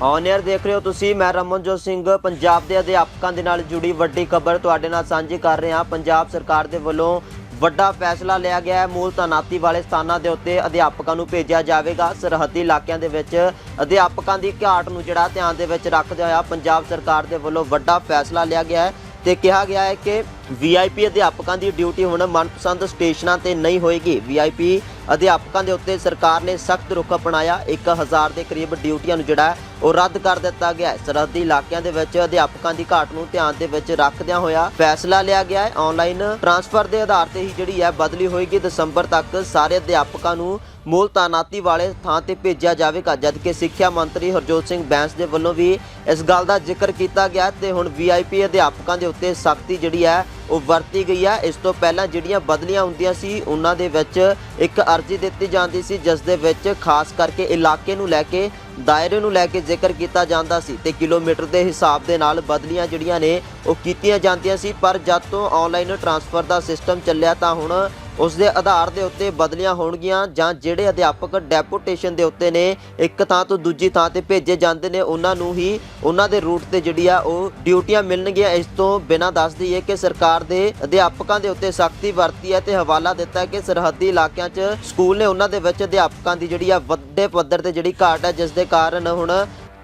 On air ਦੇਖ ਰਹੇ ਹੋ ਤੁਸੀਂ, ਮੈਂ ਰਮਨਜੋਤ ਸਿੰਘ, ਪੰਜਾਬ ਦੇ ਅਧਿਆਪਕਾਂ ਦੇ ਨਾਲ ਜੁੜੀ ਵੱਡੀ ਖਬਰ ਤੁਹਾਡੇ ਨਾਲ ਸਾਂਝੀ ਕਰ ਰਹੇ। ਹਾਂ ਪੰਜਾਬ ਸਰਕਾਰ ਦੇ ਵੱਲੋਂ ਵੱਡਾ ਫੈਸਲਾ ਲਿਆ ਗਿਆ ਹੈ। ਮੂਲ ਤਾਨਾਤੀ ਵਾਲੇ ਸਥਾਨਾਂ ਦੇ ਉੱਤੇ ਅਧਿਆਪਕਾਂ ਨੂੰ ਭੇਜਿਆ ਜਾਵੇਗਾ। ਸਰਹੱਦੀ ਇਲਾਕਿਆਂ ਦੇ ਵਿੱਚ ਅਧਿਆਪਕਾਂ ਦੀ ਘਾਟ ਨੂੰ ਜਿਹੜਾ ਧਿਆਨ ਦੇ ਵਿੱਚ ਰੱਖਦੇ ਹੋਇਆ ਪੰਜਾਬ ਸਰਕਾਰ ਦੇ ਵੱਲੋਂ ਵੱਡਾ ਫੈਸਲਾ ਲਿਆ ਗਿਆ ਹੈ ਤੇ ਕਿਹਾ ਗਿਆ ਹੈ ਕਿ ਵੀਆਈਪੀ ਅਧਿਆਪਕਾਂ ਦੀ ਡਿਊਟੀ ਹੁਣ ਮਨਪਸੰਦ ਸਟੇਸ਼ਨਾਂ ਤੇ ਨਹੀਂ ਹੋਏਗੀ। ਵੀਆਈਪੀ ਅਧਿਆਪਕਾਂ ਦੇ ਉੱਤੇ ਸਰਕਾਰ ਨੇ ਸਖਤ ਰੁਖ ਅਪਣਾਇਆ। 1000 ਦੇ ਕਰੀਬ ਡਿਊਟੀਆਂ ਨੂੰ ਜਿਹੜਾ ਉਹ ਰੱਦ ਕਰ ਦਿੱਤਾ ਗਿਆ ਹੈ। ਸਰਹੱਦੀ ਇਲਾਕਿਆਂ ਦੇ ਵਿੱਚ ਅਧਿਆਪਕਾਂ ਦੀ ਘਾਟ ਨੂੰ ਧਿਆਨ ਦੇ ਵਿੱਚ ਰੱਖਦਿਆਂ ਹੋਇਆ ਫੈਸਲਾ ਲਿਆ ਗਿਆ ਹੈ। ਆਨਲਾਈਨ ਟ੍ਰਾਂਸਫਰ ਦੇ ਆਧਾਰ ਤੇ ਹੀ ਜਿਹੜੀ ਹੈ ਬਦਲੀ ਹੋਏਗੀ। ਦਸੰਬਰ ਤੱਕ ਸਾਰੇ ਅਧਿਆਪਕਾਂ ਨੂੰ ਮੂਲ ਤਾਨਾਤੀ ਵਾਲੇ ਥਾਂ ਤੇ ਭੇਜਿਆ ਜਾਵੇਗਾ, ਜਦਕਿ ਸਿੱਖਿਆ ਮੰਤਰੀ ਹਰਜੋਤ ਸਿੰਘ ਬੈਂਸ ਦੇ ਵੱਲੋਂ ਵੀ ਇਸ ਗੱਲ ਦਾ ਜ਼ਿਕਰ ਕੀਤਾ ਗਿਆ ਤੇ ਹੁਣ ਵੀਆਈਪੀ ਅਧਿਆਪਕਾਂ ਦੇ ਉੱਤੇ ਸਖਤੀ ਜਿਹੜੀ ਹੈ ਉਹ ਵਰਤੀ ਗਈ ਹੈ। ਇਸ ਤੋਂ ਪਹਿਲਾਂ ਜਿਹੜੀਆਂ ਬਦਲੀਆਂ ਹੁੰਦੀਆਂ ਸੀ, ਉਹਨਾਂ ਦੇ ਵਿੱਚ ਇੱਕ ਅਰਜ਼ੀ ਦਿੱਤੀ ਜਾਂਦੀ ਸੀ, ਜਿਸ ਦੇ ਵਿੱਚ ਖਾਸ ਕਰਕੇ ਇਲਾਕੇ ਨੂੰ ਲੈ ਕੇ ਦਾਇਰੇ ਨੂੰ ਲੈ ਕੇ ਜ਼ਿਕਰ ਕੀਤਾ ਜਾਂਦਾ ਸੀ ਤੇ ਕਿਲੋਮੀਟਰ ਦੇ ਹਿਸਾਬ ਦੇ ਨਾਲ ਬਦਲੀਆਂ ਜਿਹੜੀਆਂ ਨੇ ਉਹ ਕੀਤੀਆਂ ਜਾਂਦੀਆਂ ਸੀ, ਪਰ ਜਦ ਤੋਂ ਆਨਲਾਈਨ ਟ੍ਰਾਂਸਫਰ ਦਾ ਸਿਸਟਮ ਚੱਲਿਆ ਤਾਂ ਹੁਣ ਉਸ ਦੇ ਆਧਾਰ ਦੇ ਉੱਤੇ ਬਦਲੀਆਂ ਹੋਣਗੀਆਂ ਜਾਂ ਜਿਹੜੇ ਅਧਿਆਪਕ ਡੈਪੂਟੇਸ਼ਨ ਦੇ ਉੱਤੇ ਨੇ, ਇੱਕ ਥਾਂ ਤੋਂ ਦੂਜੀ ਥਾਂ ਤੇ ਭੇਜੇ ਜਾਂਦੇ ਨੇ, ਉਹਨਾਂ ਨੂੰ ਹੀ ਉਹਨਾਂ ਦੇ ਰੂਟ ਤੇ ਜਿਹੜੀ ਆ ਉਹ ਡਿਊਟੀਆਂ ਮਿਲਣਗੀਆਂ। ਇਸ ਤੋਂ ਬਿਨਾਂ ਦੱਸ ਦਈਏ ਕਿ ਸਰਕਾਰ ਦੇ ਅਧਿਆਪਕਾਂ ਦੇ ਉੱਤੇ ਸਖਤੀ ਵਰਤੀ ਹੈ ਤੇ ਹਵਾਲਾ ਦਿੱਤਾ ਕਿ ਸਰਹੱਦੀ ਇਲਾਕਿਆਂ 'ਚ ਸਕੂਲ ਨੇ ਉਹਨਾਂ ਦੇ ਵਿੱਚ ਅਧਿਆਪਕਾਂ ਦੀ ਜਿਹੜੀ ਆ ਵੱਡੇ ਪੱਧਰ ਤੇ ਜਿਹੜੀ ਘਾਟ ਹੈ, ਜਿਸ ਦੇ ਕਾਰਨ ਹੁਣ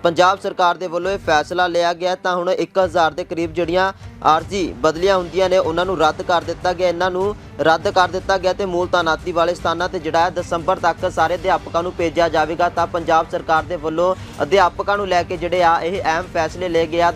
ਪੰਜਾਬ ਸਰਕਾਰ ਦੇ ਵੱਲੋਂ ਇਹ ਫੈਸਲਾ ਲਿਆ ਗਿਆ ਤਾਂ ਹੁਣ 1000 ਦੇ ਕਰੀਬ ਜਿਹੜੀਆਂ ਆਰਜੀ ਬਦਲੀਆਂ ਹੁੰਦੀਆਂ ਨੇ, ਉਹਨਾਂ ਨੂੰ ਰੱਦ ਕਰ ਦਿੱਤਾ ਗਿਆ। ਇਹਨਾਂ ਨੂੰ ਰੱਦ ਕਰ ਦਿੱਤਾ ਗਿਆ ਤੇ ਮੂਲ ਤਾਨਾਤੀ ਵਾਲੇ ਸਥਾਨਾਂ ਤੇ ਜਿਹੜਾ ਹੈ ਦਸੰਬਰ ਤੱਕ ਸਾਰੇ ਅਧਿਆਪਕਾਂ ਨੂੰ ਭੇਜਿਆ ਜਾਵੇਗਾ, ਤਾਂ ਪੰਜਾਬ ਸਰਕਾਰ ਦੇ ਵੱਲੋਂ ਅਧਿਆਪਕਾਂ ਨੂੰ ਲੈ ਕੇ ਜਿਹੜੇ ਆ, ਇਹ ਅਹਿਮ ਫੈਸਲੇ ਲਏ ਗਏ ਆ।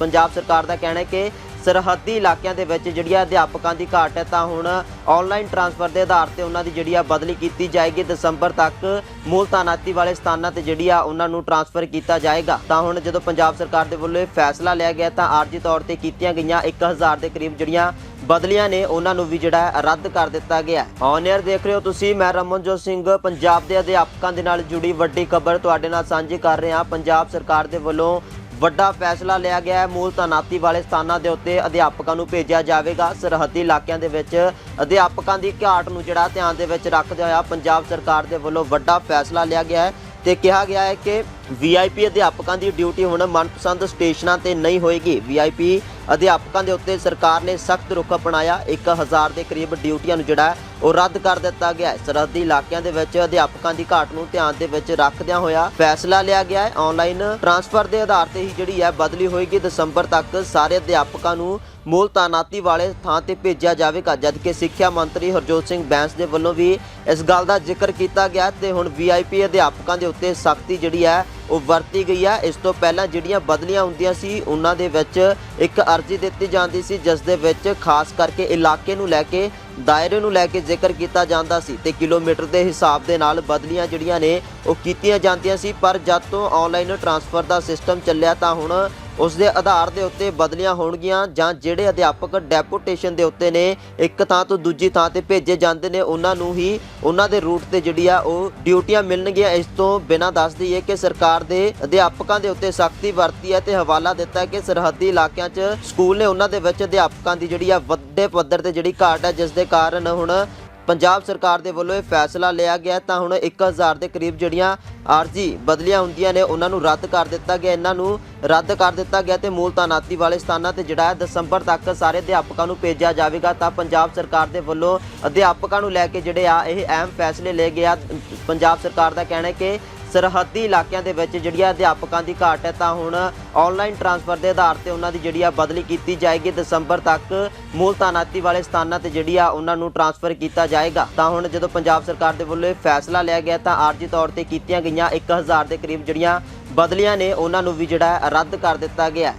ਪੰਜਾਬ ਸਰਕਾਰ ਦਾ ਕਹਿਣਾ ਹੈ ਕਿ ਸਰਹੱਦੀ ਇਲਾਕਿਆਂ ਦੇ ਵਿੱਚ ਜਿਹੜੀ ਆ ਅਧਿਆਪਕਾਂ ਦੀ ਘਾਟ ਹੈ, ਤਾਂ ਹੁਣ ਆਨਲਾਈਨ ਟ੍ਰਾਂਸਫਰ ਦੇ ਆਧਾਰ ਤੇ ਉਹਨਾਂ ਦੀ ਜਿਹੜੀ ਆ ਬਦਲੀ ਕੀਤੀ ਜਾਏਗੀ। ਦਸੰਬਰ ਤੱਕ ਮੂਲ ਤਾਨਾਤੀ ਵਾਲੇ ਸਥਾਨਾਂ ਤੇ ਜਿਹੜੀ ਆ ਉਹਨਾਂ ਨੂੰ ਟ੍ਰਾਂਸਫਰ ਕੀਤਾ ਜਾਏਗਾ। ਤਾਂ ਹੁਣ ਜਦੋਂ ਪੰਜਾਬ ਸਰਕਾਰ ਦੇ ਵੱਲੋਂ ਇਹ ਫੈਸਲਾ ਲਿਆ ਗਿਆ, ਤਾਂ ਆਰਜੀ ਤੌਰ ਤੇ ਕੀਤੀਆਂ ਗਈਆਂ 1000 ਦੇ ਕਰੀਬ ਜਿਹੜੀਆਂ ਬਦਲੀਆਂ ਨੇ, ਉਹਨਾਂ ਨੂੰ ਵੀ ਜਿਹੜਾ ਰੱਦ ਕਰ ਦਿੱਤਾ ਗਿਆ ਔਨ 에ਅਰ ਦੇਖ ਰਹੇ ਹੋ ਤੁਸੀਂ, ਮੈਂ ਰਮਨਜੋਤ ਸਿੰਘ, ਪੰਜਾਬ ਦੇ ਅਧਿਆਪਕਾਂ ਦੇ ਨਾਲ ਜੁੜੀ ਵੱਡੀ ਖਬਰ ਤੁਹਾਡੇ ਨਾਲ ਸਾਂਝੀ ਕਰ ਰਿਹਾ। ਪੰਜਾਬ ਸਰਕਾਰ ਦੇ ਵੱਲੋਂ ਵੱਡਾ ਫੈਸਲਾ ਲਿਆ ਗਿਆ ਹੈ। ਮੂਲ ਤਾਨਾਤੀ ਵਾਲੇ ਸਥਾਨਾਂ ਦੇ ਉੱਤੇ ਅਧਿਆਪਕਾਂ ਨੂੰ ਭੇਜਿਆ ਜਾਵੇਗਾ। ਸਰਹੱਦੀ ਇਲਾਕਿਆਂ ਦੇ ਵਿੱਚ ਅਧਿਆਪਕਾਂ ਦੀ ਘਾਟ ਨੂੰ ਜਿਹੜਾ ਧਿਆਨ ਦੇ ਵਿੱਚ ਰੱਖਦੇ ਹੋਇਆ ਪੰਜਾਬ ਸਰਕਾਰ ਦੇ ਵੱਲੋਂ ਵੱਡਾ ਫੈਸਲਾ ਲਿਆ ਗਿਆ ਹੈ ਤੇ ਕਿਹਾ ਗਿਆ ਹੈ ਕਿ ਵੀਆਈਪੀ ਅਧਿਆਪਕਾਂ ਦੀ ਡਿਊਟੀ ਹੁਣ ਮਨਪਸੰਦ ਸਟੇਸ਼ਨਾਂ ਤੇ ਨਹੀਂ ਹੋਏਗੀ। ਵੀਆਈਪੀ ਅਧਿਆਪਕਾਂ ਦੇ ਉੱਤੇ ਸਰਕਾਰ ਨੇ ਸਖਤ ਰੁਖ ਅਪਣਾਇਆ। 1000 ਦੇ ਕਰੀਬ ਡਿਊਟੀਆਂ ਨੂੰ ਜਿਹੜਾ ਉਹ ਰੱਦ ਕਰ ਦਿੱਤਾ ਗਿਆ ਹੈ। ਸਰਹੱਦੀ ਇਲਾਕਿਆਂ ਦੇ ਵਿੱਚ ਅਧਿਆਪਕਾਂ ਦੀ ਘਾਟ ਨੂੰ ਧਿਆਨ ਦੇ ਵਿੱਚ ਰੱਖਦਿਆਂ ਹੋਇਆ ਫੈਸਲਾ ਲਿਆ ਗਿਆ ਹੈ। ਆਨਲਾਈਨ ਟ੍ਰਾਂਸਫਰ ਦੇ ਆਧਾਰ ਤੇ ਹੀ ਜਿਹੜੀ ਹੈ ਬਦਲੀ ਹੋਏਗੀ। ਦਸੰਬਰ ਤੱਕ ਸਾਰੇ ਅਧਿਆਪਕਾਂ ਨੂੰ ਮੂਲ ਤਾਨਾਤੀ ਵਾਲੇ ਥਾਂ ਤੇ ਭੇਜਿਆ ਜਾਵੇਗਾ। ਜਦਕਿ ਸਿੱਖਿਆ ਮੰਤਰੀ ਹਰਜੋਤ ਸਿੰਘ ਬੈਂਸ ਦੇ ਵੱਲੋਂ ਵੀ ਇਸ ਗੱਲ ਦਾ ਜ਼ਿਕਰ ਕੀਤਾ ਗਿਆ ਤੇ ਹੁਣ ਵੀਆਈਪੀ ਅਧਿਆਪਕਾਂ ਦੇ ਉੱਤੇ ਸਖਤੀ ਜਿਹੜੀ ਹੈ ਉਹ ਵਰਤੀ ਗਈ ਹੈ। ਇਸ ਤੋਂ ਪਹਿਲਾਂ ਜਿਹੜੀਆਂ ਬਦਲੀਆਂ ਹੁੰਦੀਆਂ ਸੀ, ਉਹਨਾਂ ਦੇ ਵਿੱਚ ਇੱਕ ਅਰਜ਼ੀ ਦਿੱਤੀ ਜਾਂਦੀ ਸੀ, ਜਿਸ ਦੇ ਵਿੱਚ ਖਾਸ ਕਰਕੇ ਇਲਾਕੇ ਨੂੰ ਲੈ ਕੇ ਦਾਇਰੇ ਨੂੰ ਲੈ ਕੇ ਜ਼ਿਕਰ ਕੀਤਾ ਜਾਂਦਾ ਸੀ ਤੇ ਕਿਲੋਮੀਟਰ ਦੇ ਹਿਸਾਬ ਦੇ ਨਾਲ ਬਦਲੀਆਂ ਜਿਹੜੀਆਂ ਨੇ ਉਹ ਕੀਤੀਆਂ ਜਾਂਦੀਆਂ ਸੀ, ਪਰ ਜਦ ਤੋਂ ਆਨਲਾਈਨ ਟ੍ਰਾਂਸਫਰ ਦਾ ਸਿਸਟਮ ਚੱਲਿਆ ਤਾਂ ਹੁਣ ਉਸ ਦੇ ਆਧਾਰ ਦੇ ਉੱਤੇ ਬਦਲੀਆਂ ਹੋਣਗੀਆਂ ਜਾਂ ਜਿਹੜੇ ਅਧਿਆਪਕ ਡੈਪੂਟੇਸ਼ਨ ਦੇ ਉੱਤੇ ਨੇ, ਇੱਕ ਥਾਂ ਤੋਂ ਦੂਜੀ ਥਾਂ ਤੇ ਭੇਜੇ ਜਾਂਦੇ ਨੇ, ਉਹਨਾਂ ਨੂੰ ਹੀ ਉਹਨਾਂ ਦੇ ਰੂਟ ਤੇ ਜਿਹੜੀ ਆ ਉਹ ਡਿਊਟੀਆਂ ਮਿਲਣਗੀਆਂ। ਇਸ ਤੋਂ ਬਿਨਾਂ ਦੱਸ ਦਈਏ ਕਿ ਸਰਕਾਰ ਦੇ ਅਧਿਆਪਕਾਂ ਦੇ ਉੱਤੇ ਸਖਤੀ ਵਰਤੀ ਹੈ ਤੇ ਹਵਾਲਾ ਦਿੱਤਾ ਕਿ ਸਰਹੱਦੀ ਇਲਾਕਿਆਂ 'ਚ ਸਕੂਲ ਨੇ ਉਹਨਾਂ ਦੇ ਵਿੱਚ ਅਧਿਆਪਕਾਂ ਦੀ ਜਿਹੜੀ ਆ ਵੱਡੇ ਪੱਧਰ ਤੇ ਜਿਹੜੀ ਘਾਟ ਹੈ, ਜਿਸ ਦੇ ਕਾਰਨ ਹੁਣ ਪੰਜਾਬ ਸਰਕਾਰ ਦੇ ਵੱਲੋਂ ਇਹ ਫੈਸਲਾ ਲਿਆ ਗਿਆ ਤਾਂ ਹੁਣ 1000 ਦੇ ਕਰੀਬ ਜਿਹੜੀਆਂ ਆਰਜੀ ਬਦਲੀਆਂ ਹੁੰਦੀਆਂ ਨੇ, ਉਹਨਾਂ ਨੂੰ ਰੱਦ ਕਰ ਦਿੱਤਾ ਗਿਆ। ਇਹਨਾਂ ਨੂੰ ਰੱਦ ਕਰ ਦਿੱਤਾ ਗਿਆ ਤੇ ਮੂਲ ਤਾਨਾਤੀ ਵਾਲੇ ਸਥਾਨਾਂ ਤੇ ਜਿਹੜਾ ਹੈ ਦਸੰਬਰ ਤੱਕ ਸਾਰੇ ਅਧਿਆਪਕਾਂ ਨੂੰ ਭੇਜਿਆ ਜਾਵੇਗਾ, ਤਾਂ ਪੰਜਾਬ ਸਰਕਾਰ ਦੇ ਵੱਲੋਂ ਅਧਿਆਪਕਾਂ ਨੂੰ ਲੈ ਕੇ ਜਿਹੜੇ ਆ, ਇਹ ਅਹਿਮ ਫੈਸਲੇ ਲਏ ਗਏ ਆ। ਪੰਜਾਬ ਸਰਕਾਰ ਦਾ ਕਹਿਣਾ ਹੈ ਕਿ ਸਰਹੱਦੀ ਇਲਾਕਿਆਂ ਦੇ ਵਿੱਚ ਜਿਹੜੀ ਆ ਅਧਿਆਪਕਾਂ ਦੀ ਘਾਟ ਹੈ, ਤਾਂ ਹੁਣ ਆਨਲਾਈਨ ਟ੍ਰਾਂਸਫਰ ਦੇ ਆਧਾਰ ਤੇ ਉਹਨਾਂ ਦੀ ਜਿਹੜੀ ਆ ਬਦਲੀ ਕੀਤੀ ਜਾਏਗੀ। ਦਸੰਬਰ ਤੱਕ ਮੂਲ ਤਾਨਾਤੀ ਵਾਲੇ ਸਥਾਨਾਂ ਤੇ ਜਿਹੜੀ ਆ ਉਹਨਾਂ ਨੂੰ ਟ੍ਰਾਂਸਫਰ ਕੀਤਾ ਜਾਏਗਾ। ਤਾਂ ਹੁਣ ਜਦੋਂ ਪੰਜਾਬ ਸਰਕਾਰ ਦੇ ਵੱਲੋਂ ਇਹ ਫੈਸਲਾ ਲਿਆ ਗਿਆ, ਤਾਂ ਆਰਜੀ ਤੌਰ ਤੇ ਕੀਤੀਆਂ ਗਈਆਂ 1000 ਦੇ ਕਰੀਬ ਜਿਹੜੀਆਂ ਬਦਲੀਆਂ ਨੇ, ਉਹਨਾਂ ਨੂੰ ਵੀ ਜਿਹੜਾ ਰੱਦ ਕਰ ਦਿੱਤਾ ਗਿਆ